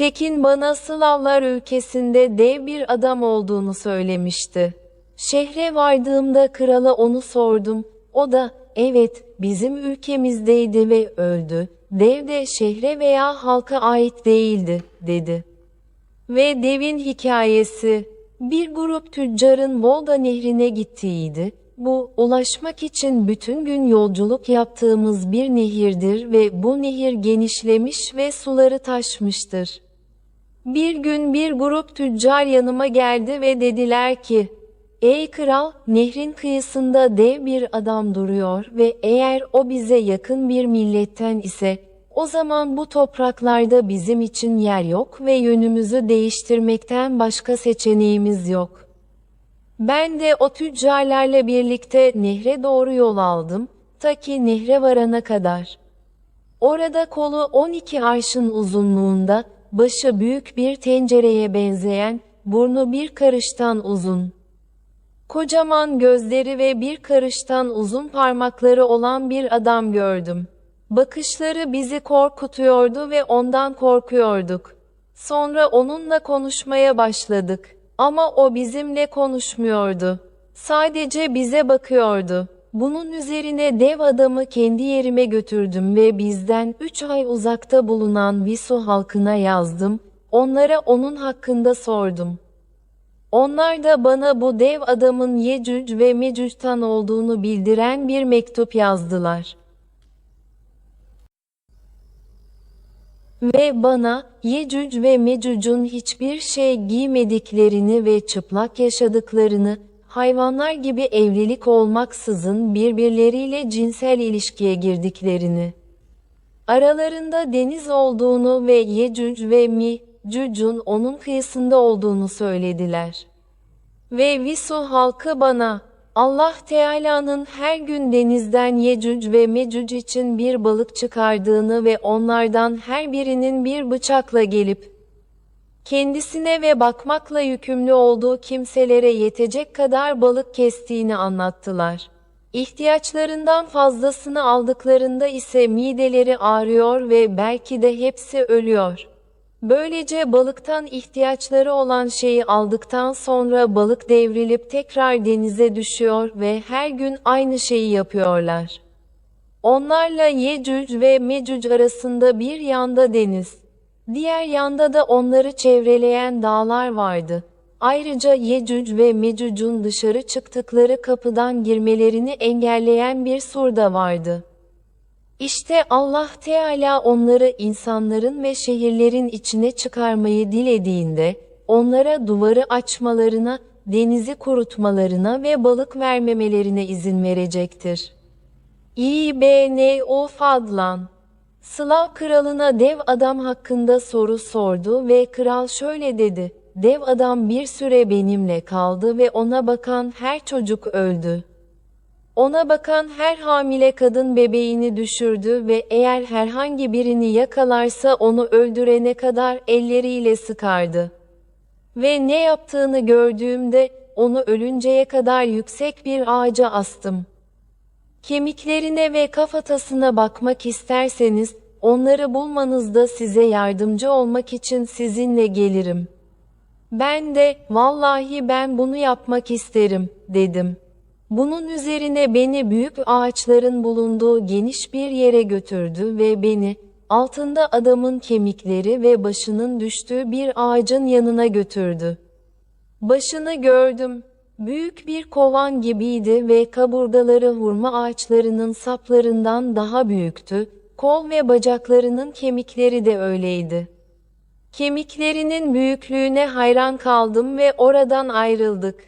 Tekin bana Slavlar ülkesinde dev bir adam olduğunu söylemişti. Şehre vardığımda krala onu sordum. O da, evet, bizim ülkemizdeydi ve öldü. Dev de şehre veya halka ait değildi, dedi. Ve devin hikayesi, bir grup tüccarın Volga nehrine gittiğiydi. Bu, ulaşmak için bütün gün yolculuk yaptığımız bir nehirdir ve bu nehir genişlemiş ve suları taşmıştır. Bir gün bir grup tüccar yanıma geldi ve dediler ki, Ey kral, nehrin kıyısında dev bir adam duruyor ve eğer o bize yakın bir milletten ise, o zaman bu topraklarda bizim için yer yok ve yönümüzü değiştirmekten başka seçeneğimiz yok. Ben de o tüccarlarla birlikte nehre doğru yol aldım, ta ki nehre varana kadar. Orada kolu 12 arşın uzunluğunda, başı büyük bir tencereye benzeyen, burnu bir karıştan uzun. Kocaman gözleri ve bir karıştan uzun parmakları olan bir adam gördüm. Bakışları bizi korkutuyordu ve ondan korkuyorduk. Sonra onunla konuşmaya başladık. Ama o bizimle konuşmuyordu. Sadece bize bakıyordu. Bunun üzerine dev adamı kendi yerime götürdüm ve bizden üç ay uzakta bulunan Visu halkına yazdım. Onlara onun hakkında sordum. Onlar da bana bu dev adamın Yecüc ve Mecüc'tan olduğunu bildiren bir mektup yazdılar. Ve bana, Yecüc ve Mecüc'ün hiçbir şey giymediklerini ve çıplak yaşadıklarını, hayvanlar gibi evlilik olmaksızın birbirleriyle cinsel ilişkiye girdiklerini, aralarında deniz olduğunu ve Yecüc ve Mecüc'ün onun kıyısında olduğunu söylediler. Ve Visu halkı bana, Allah Teala'nın her gün denizden Yecüc ve Mecüc için bir balık çıkardığını ve onlardan her birinin bir bıçakla gelip, kendisine ve bakmakla yükümlü olduğu kimselere yetecek kadar balık kestiğini anlattılar. İhtiyaçlarından fazlasını aldıklarında ise mideleri ağrıyor ve belki de hepsi ölüyor. Böylece balıktan ihtiyaçları olan şeyi aldıktan sonra balık devrilip tekrar denize düşüyor ve her gün aynı şeyi yapıyorlar. Onlarla Yecüc ve Mecüc arasında bir yanda deniz, diğer yanda da onları çevreleyen dağlar vardı. Ayrıca Yecüc ve Mecüc'ün dışarı çıktıkları kapıdan girmelerini engelleyen bir sur da vardı. İşte Allah Teala onları insanların ve şehirlerin içine çıkarmayı dilediğinde, onlara duvarı açmalarına, denizi kurutmalarına ve balık vermemelerine izin verecektir. İbn-o Fadlan Slav kralına dev adam hakkında soru sordu ve kral şöyle dedi, dev adam bir süre benimle kaldı ve ona bakan her çocuk öldü. Ona bakan her hamile kadın bebeğini düşürdü ve eğer herhangi birini yakalarsa onu öldürene kadar elleriyle sıkardı. Ve ne yaptığını gördüğümde onu ölünceye kadar yüksek bir ağaca astım. Kemiklerine ve kafatasına bakmak isterseniz onları bulmanızda size yardımcı olmak için sizinle gelirim. Ben de vallahi ben bunu yapmak isterim dedim. Bunun üzerine beni büyük ağaçların bulunduğu geniş bir yere götürdü ve beni, altında adamın kemikleri ve başının düştüğü bir ağacın yanına götürdü. Başını gördüm. Büyük bir kovan gibiydi ve kaburgaları hurma ağaçlarının saplarından daha büyüktü. Kol ve bacaklarının kemikleri de öyleydi. Kemiklerinin büyüklüğüne hayran kaldım ve oradan ayrıldık.